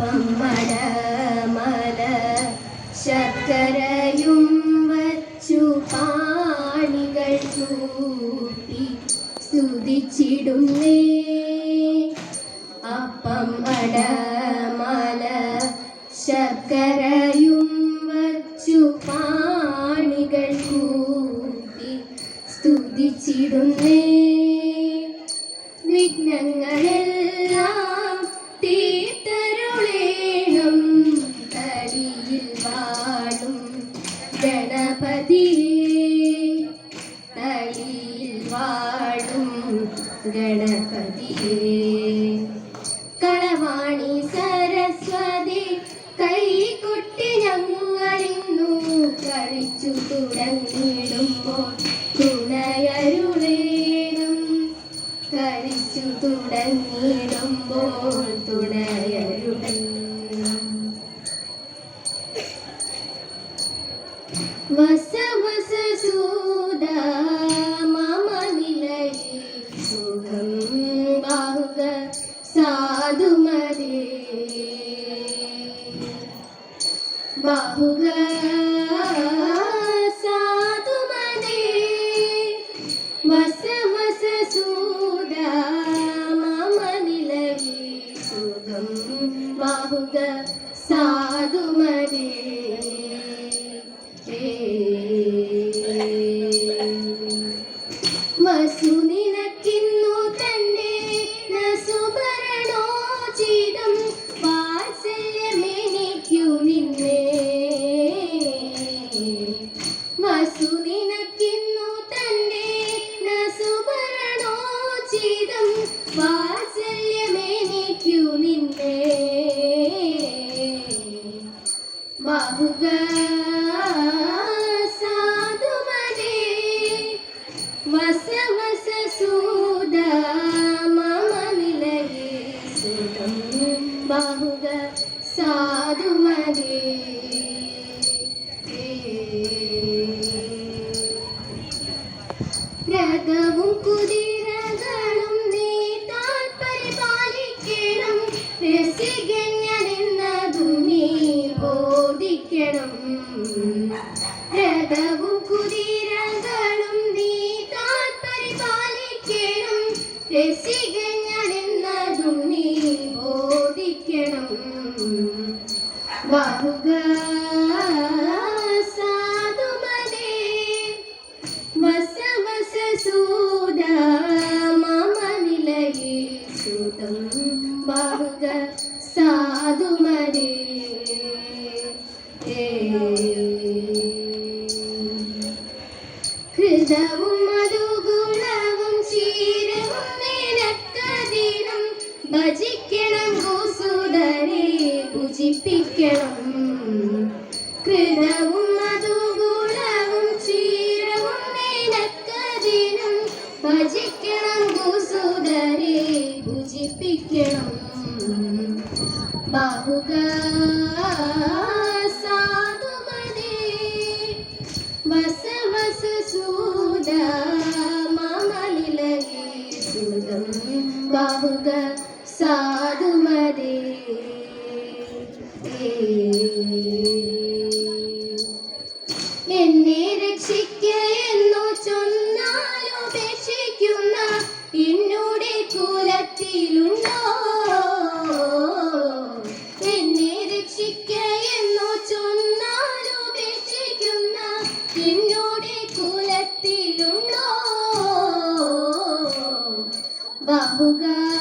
അപ്പം മല ശർക്കരയും വച്ചു പാണികൾ കൂട്ടി സ്തുതിച്ചിടുന്നേ. അപ്പം അടമല ശർക്കരയും വച്ചു പാണികൾ കൂട്ടി സ്തുതിച്ചിടുന്നേ. கணபதியே தலியில் வாழும் கணபதி സാധുമതേ. ബാഹുക സാധുമതേ. വസ വസ സൂദ മമ നിലയെ സുഖം. രഥവും കുതിരകളും നീ താൻ പരിപാലിക്കണം രസികഞ്ഞനെന്നതു നീ ബോധിക്കണം. രഥവും ബാഹുക സാധുമതേ വസ വസ സൂദ മമ നിലയേ സുതം ബാഹുക സാധുമതേ ബാഹുക സാധുമതേ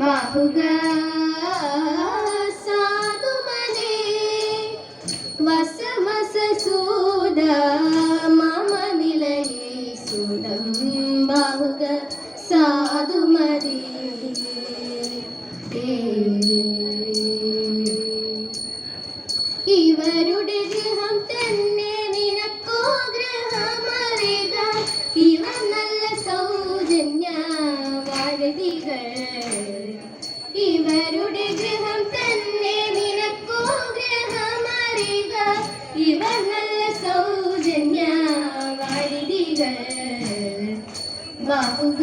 బాహుగా సాధుమనే వస వస సూద మమ నిలయే సురం ഇവർ നല്ല സൗജന്യ വാരിതികൾ ബാഹുക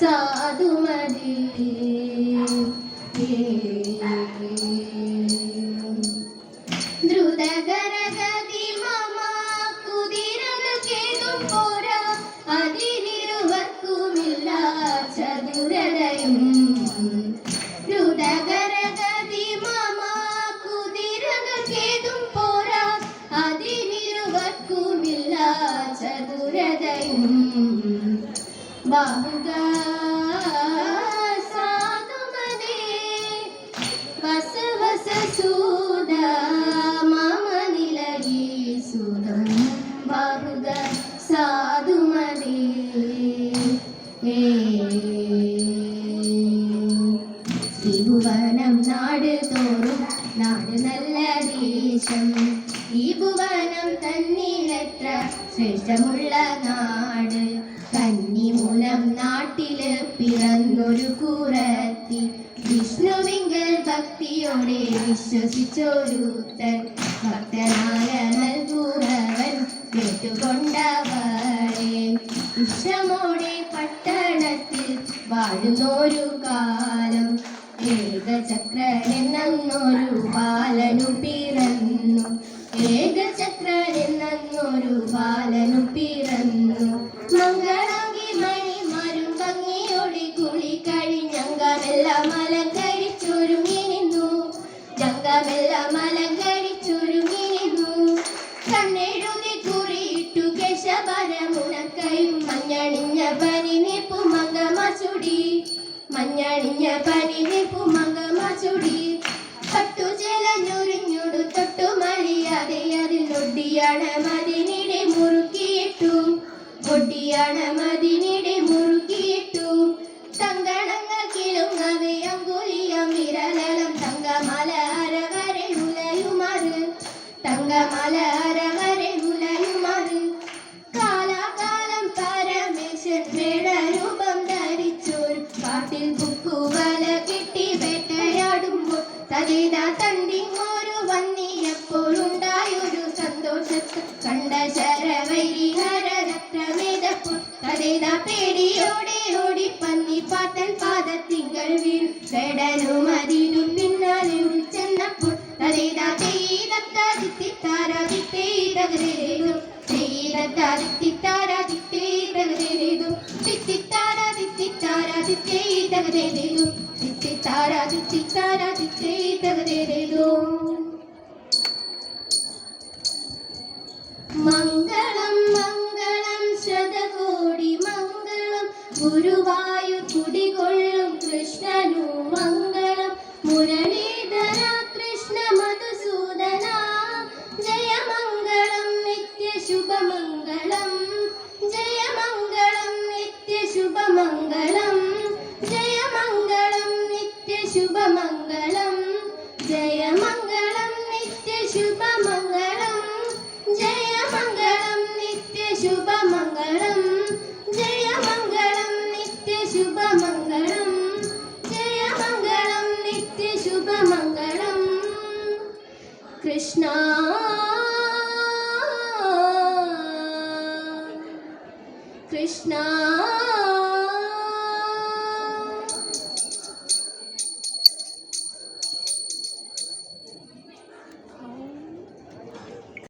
സാധുമതി. ദ്രുതകരഗതി മമ കുതിരകൾ കേതും പോരാ. അതിനിരുവർക്കുമില്ല ചതുരതയും. ദ്രുതകരഗതി മമ കുതിരകൾ കേതും പോരാ. അതിനിരുവർക്കുമില്ല ചതുരതയും. ബാഹുക കന്നിമൂലം നാട്ടിൽ പിറന്നൊരു കുറത്തി വിഷ്ണുവിങ്കൽ ഭക്തിയോടെ വിശ്വസിച്ചൊരുത്തൻ ഭക്തനായ നൽകുറവൻ കേട്ടുകൊണ്ടവരെ ഇഷ്ടമോടെ പട്ടണത്തിൽ വാഴുന്നൊരു കാലം ഏകചക്രനെന്നൊരു ബാലനു പിറന്നു മഞ്ഞണിഞ്ഞ പനി നീപ്പു മങ്കമാച്ചുടി മഞ്ഞണിഞ്ഞ പനി മംഗമ ചുടി തൊട്ടു ചെലഞ്ഞുരിഞ്ഞുടു തൊട്ടു മലിയാതെ അതിൽ ഒട്ടിയാണ് മതിനിടെ മുറുക്കിയിട്ടു. ഒടിയാണ് മതിനിടെ കാട്ടിൽ ബുക്കുവല കെട്ടി വേട്ടയാടുമ്പോൾ തലേത തണ്ടിങ്ങോരു വന്നിയപ്പോഴുണ്ടായൊരു സന്തോഷത്തിൽ കണ്ട ശരവൈരി ഹരരത്രമേതപ്പോൾ തലേത പേടിയോടെ ഓടി പന്നി പാത്തൻ പാദത്തിങ്കൾ വീഴും വേടനും അതിനും പിന്നാലെ ചെന്നപ്പോൾ തലേത ചെയ്തത്താരാദിത്തേതകരേതും ചെയ്തത്താദിത്താരാദിത്തേതകരേതും തിത്തിത്താരാദിത്തിത്താരാദിത്തേതകരേതും തിത്തിത്താരാദിത്തിത്താരാദിത്തേതകരേതും മംഗളം മംഗളം ശതകോടി മംഗളം. ഗുരുവായൂർ കുടികൊള്ളും കൃഷ്ണനു മംഗളം. മുരളീധര കൃഷ്ണ മധുസൂദന. ജയമംഗളം നിത്യശുഭമംഗളം. ജയമംഗളം നിത്യശുഭമംഗളം. ജയമംഗളം നിത്യ ശുഭമംഗളം ജയമംഗളം നിത്യ ശുഭമംഗളം ജയമംഗളം നിത്യ ശുഭമംഗളം ജയമംഗളം നിത്യ ശുഭമംഗളം ജയമംഗളം നിത്യ ശുഭമംഗളം കൃഷ്ണ കൃഷ്ണ